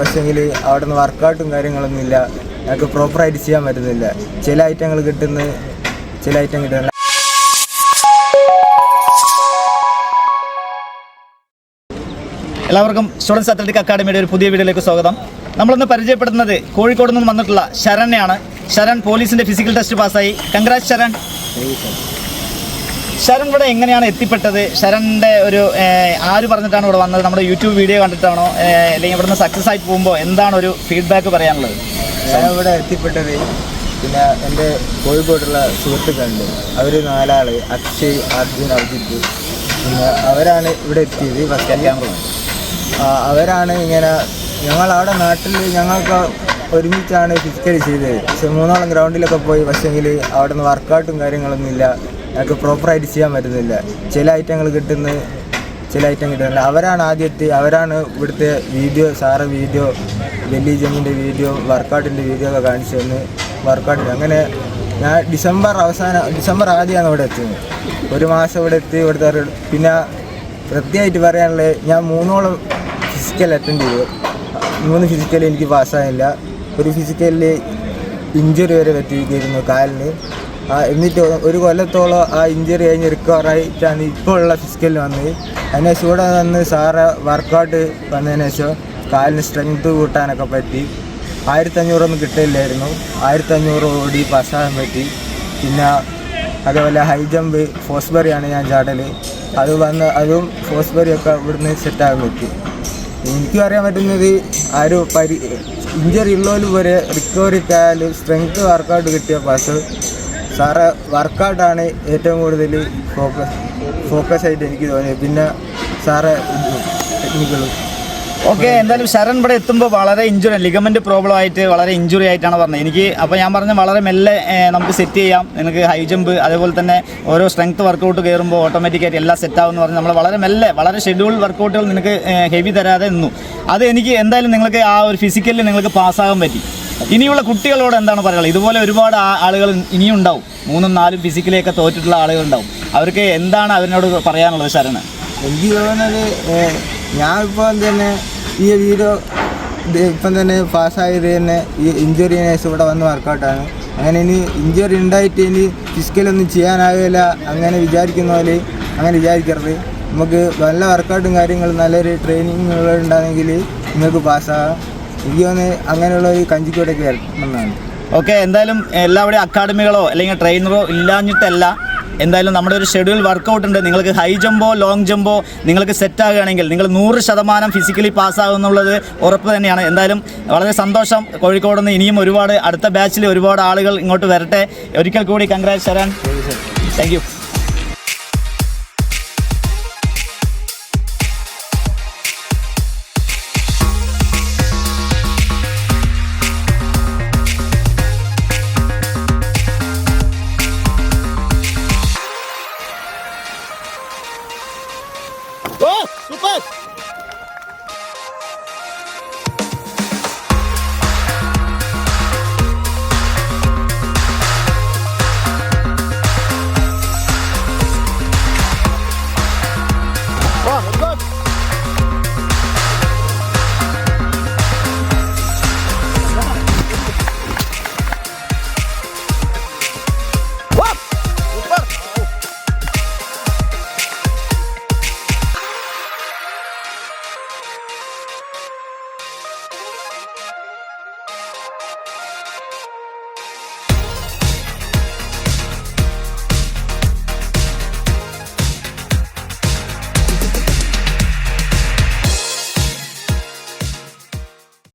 പക്ഷേങ്കിൽ അവിടെ നിന്ന് വർക്കൗട്ടും കാര്യങ്ങളൊന്നും ഇല്ല. ഞങ്ങൾക്ക് പ്രോപ്പറായിട്ട് ചെയ്യാൻ പറ്റുന്നില്ല. ചില ഐറ്റങ്ങൾ കിട്ടുന്ന. ചില ഐറ്റം കിട്ടുന്നില്ല. എല്ലാവർക്കും സ്റ്റുഡൻസ് അത്ലറ്റിക് അക്കാഡമിയുടെ ഒരു പുതിയ വീഡിയോയിലേക്ക് സ്വാഗതം. നമ്മളൊന്ന് പരിചയപ്പെടുന്നത് കോഴിക്കോട് നിന്ന് വന്നിട്ടുള്ള ശരണ്യാണ്. ശരൺ പോലീസിന്റെ ഫിസിക്കൽ ടെസ്റ്റ് പാസ്സായി കൺഗ്രാറ്റ് ശരൺ. ശരൺ ഇവിടെ എങ്ങനെയാണ് എത്തിപ്പെട്ടത്? ശരണിന്റെ ഒരു ആര് പറഞ്ഞിട്ടാണ് ഇവിടെ വന്നത്? നമ്മുടെ യൂട്യൂബ് വീഡിയോ കണ്ടിട്ടാണോ? അല്ലെങ്കിൽ ഇവിടുന്ന് സക്സസ് ആയി പോകുമ്പോൾ എന്താണ് ഒരു ഫീഡ്ബാക്ക് പറയാനുള്ളത്? ഞാൻ ഇവിടെ എത്തിപ്പെട്ടത് പിന്നെ എന്റെ കോഴിക്കോടുള്ള സുഹൃത്തുക്കളുണ്ട്. അവർ നാലാൾ അക്ഷയ് അർജുൻ അർജിത്ത്. പിന്നെ അവരാണ് ഇവിടെ എത്തിയത് ഫസ്റ്റ് ക്യാമറ അവരാണ് ഇങ്ങനെ ഞങ്ങൾ അവിടെ നാട്ടിൽ ഞങ്ങൾക്ക് ഒരുമിച്ചാണ് ഫിസിക്കലി ചെയ്തത്. പക്ഷെ മൂന്നോളം ഗ്രൗണ്ടിലൊക്കെ പോയി. പക്ഷേങ്കിൽ അവിടെ നിന്ന് വർക്കൗട്ടും കാര്യങ്ങളൊന്നും ഇല്ല ഞങ്ങൾക്ക് പ്രോപ്പറായിട്ട് ചെയ്യാൻ പറ്റുന്നില്ല. ചില ഐറ്റങ്ങൾ കിട്ടുന്ന ചില ഐറ്റം കിട്ടുന്നില്ല. അവരാണ് ആദ്യത്തെ അവരാണ് ഇവിടുത്തെ വീഡിയോ സാറ് വീഡിയോ ഡൽഹി ജമ്മിന്റെ വീഡിയോ വർക്കൗട്ടിന്റെ വീഡിയോ ഒക്കെ കാണിച്ചു തന്ന് വർക്കൗട്ട് അങ്ങനെ ഞാൻ ഡിസംബർ അവസാനം ഡിസംബർ ആദ്യമാണ് ഇവിടെ എത്തുന്നത്. ഒരു മാസം ഇവിടെ എത്തി ഇവിടുത്തെ പിന്നെ പ്രത്യേകമായിട്ട് പറയാനുള്ളത് ഞാൻ മൂന്നോളം ഫിസിക്കൽ അറ്റൻഡ് ചെയ്തു. മൂന്ന് ഫിസിക്കൽ എനിക്ക് പാസ്സായില്ല ഒരു ഫിസിക്കലിൽ ഇഞ്ചുറി വരെ പറ്റിയിരിക്കുന്നു കാലിന്. ആ എന്നിട്ട് ഒരു കൊല്ലത്തോളം ആ ഇഞ്ചുറി കഴിഞ്ഞ് റിക്കവറായിട്ടാണ് ഇപ്പോൾ ഉള്ള ഫിസിക്കലിൽ വന്നത്. അതിനുശേഷം ഇവിടെ വന്ന് സാറ് വർക്കൗട്ട് വന്നതിന് ശേഷം കാലിന് സ്ട്രെങ്ത് കൂട്ടാനൊക്കെ പറ്റി. ആയിരത്തഞ്ഞൂറൊന്നും കിട്ടില്ലായിരുന്നു. ആയിരത്തഞ്ഞൂറ് ഓടി പാസ്സാകാൻ പറ്റി. പിന്നെ അതേപോലെ ഹൈ ജമ്പ് ഫോസ്ബറിയാണ് ഞാൻ ചാടൽ അത് വന്ന് അതും ഫോസ്ബറിയൊക്കെ ഇവിടുന്ന് സെറ്റാകാൻ പറ്റി. എനിക്കും അറിയാൻ പറ്റുന്നത് ആരും പരി ഇഞ്ചറി ഉള്ളവർ വരെ റിക്കവറി ആയാലും സ്ട്രെങ്ത് വർക്കൗട്ട് കിട്ടിയ പാസ് സാറ് വർക്കൗട്ടാണ് ഏറ്റവും കൂടുതൽ ഫോക്കസ് ഫോക്കസ് ആയിട്ട് എനിക്ക് തോന്നിയത്. പിന്നെ സാറ് ടെക്നിക്കുകളും ഓക്കെ എന്തായാലും ശരൺ ഇവിടെ എത്തുമ്പോൾ വളരെ ഇഞ്ചുറി ലിഗമെന്റ് പ്രോബ്ലം ആയിട്ട് വളരെ ഇഞ്ചുറി ആയിട്ടാണ് പറഞ്ഞത്. എനിക്ക് അപ്പോൾ ഞാൻ പറഞ്ഞ വളരെ മെല്ലെ നമുക്ക് സെറ്റ് ചെയ്യാം. നിങ്ങൾക്ക് ഹൈ ജമ്പ് അതേപോലെ തന്നെ ഓരോ സ്ട്രെങ്ത് വർക്കൗട്ട് കയറുമ്പോൾ ഓട്ടോമാറ്റിക്കായിട്ട് എല്ലാം സെറ്റ് ആവും എന്ന് പറഞ്ഞ് നമ്മൾ വളരെ മെല്ലെ വളരെ ഷെഡ്യൂൾ വർക്കൗട്ടുകൾ നിങ്ങൾക്ക് ഹെവി തരാതെ നിന്നു. അത് എനിക്ക് എന്തായാലും നിങ്ങൾക്ക് ആ ഒരു ഫിസിക്കലി നിങ്ങൾക്ക് പാസ്സാകാൻ പറ്റി. ഇനിയുള്ള കുട്ടികളോട് എന്താണ് പറയുള്ളത് ഇതുപോലെ ഒരുപാട് ആളുകൾ ഇനിയും ഉണ്ടാവും. മൂന്നും നാലും ഫിസിക്കലിയൊക്കെ തോറ്റിട്ടുള്ള ആളുകൾ ഉണ്ടാവും. അവർക്ക് എന്താണ് അവരിനോട് പറയാനുള്ളത് ശരണ്? എനിക്ക് തോന്നുന്നത് ഞാൻ ഇപ്പം തന്നെ ഈ വീഡിയോ ഇപ്പം തന്നെ പാസ്സായത് തന്നെ ഈ ഇഞ്ചുറി ശേഷം ഇവിടെ വന്ന് വർക്കൗട്ടാണ് അങ്ങനെ ഇനി ഇഞ്ചുറി ഉണ്ടായിട്ട് ഇനി ഫിസിക്കലൊന്നും ചെയ്യാനാകില്ല അങ്ങനെ വിചാരിക്കുന്ന പോലെ അങ്ങനെ വിചാരിക്കരുത്. നമുക്ക് നല്ല വർക്കൗട്ടും കാര്യങ്ങളും നല്ലൊരു ട്രെയിനിങ്ങുകൾ ഉണ്ടാണെങ്കിൽ നിങ്ങൾക്ക് പാസ്സാകാം. എനിക്ക് ഒന്ന് അങ്ങനെയുള്ള ഒരു കഞ്ചിക്കോട്ടേക്ക് വരണം എന്നാണ്. ഓക്കെ എന്തായാലും എല്ലാവരുടെയും അക്കാഡമികളോ അല്ലെങ്കിൽ ട്രെയിനറോ ഇല്ലാഞ്ഞിട്ടല്ല. എന്തായാലും നമ്മുടെ ഒരു ഷെഡ്യൂൾ വർക്കൗട്ട് ഉണ്ട്. നിങ്ങൾക്ക് ഹൈ ജമ്പോ ലോങ് ജമ്പോ നിങ്ങൾക്ക് സെറ്റ് ആകുകയാണെങ്കിൽ നിങ്ങൾ നൂറ് ശതമാനം ഫിസിക്കലി പാസ്സാകുന്നുള്ളത് ഉറപ്പ് തന്നെയാണ്. എന്തായാലും വളരെ സന്തോഷം കോഴിക്കോട് നിന്ന് ഇനിയും ഒരുപാട് അടുത്ത ബാച്ചിൽ ഒരുപാട് ആളുകൾ ഇങ്ങോട്ട് വരട്ടെ. ഒരിക്കൽ കൂടി കൺഗ്രാറ്റ് തരാൻ താങ്ക് യു